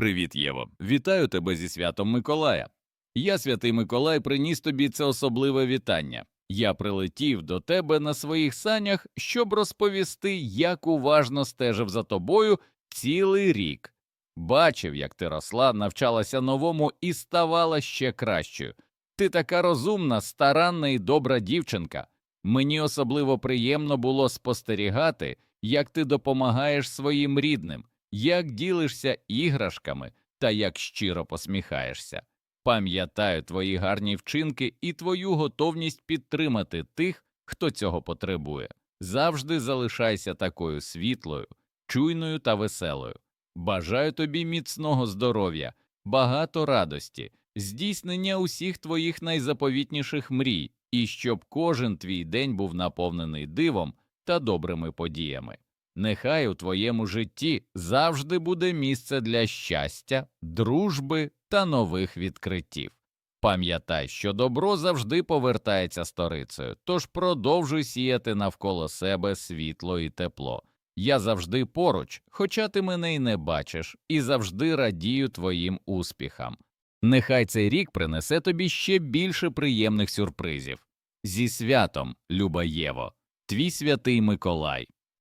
Привіт, Єво. Вітаю тебе зі святом Миколая. Я, святий Миколай, приніс тобі це особливе вітання. Я прилетів до тебе на своїх санях, щоб розповісти, як уважно стежив за тобою цілий рік. Бачив, як ти росла, навчалася новому і ставала ще кращою. Ти така розумна, старанна і добра дівчинка. Мені особливо приємно було спостерігати, як ти допомагаєш своїм рідним, як ділишся іграшками та як щиро посміхаєшся. Пам'ятаю твої гарні вчинки і твою готовність підтримати тих, хто цього потребує. Завжди залишайся такою світлою, чуйною та веселою. Бажаю тобі міцного здоров'я, багато радості, здійснення усіх твоїх найзаповітніших мрій, і щоб кожен твій день був наповнений дивом та добрими подіями. Нехай у твоєму житті завжди буде місце для щастя, дружби та нових відкриттів. Пам'ятай, що добро завжди повертається сторицею, тож продовжуй сіяти навколо себе світло і тепло. Я завжди поруч, хоча ти мене й не бачиш, і завжди радію твоїм успіхам. Нехай цей рік принесе тобі ще більше приємних сюрпризів. Зі святом, люба Єво, твій святий Миколай.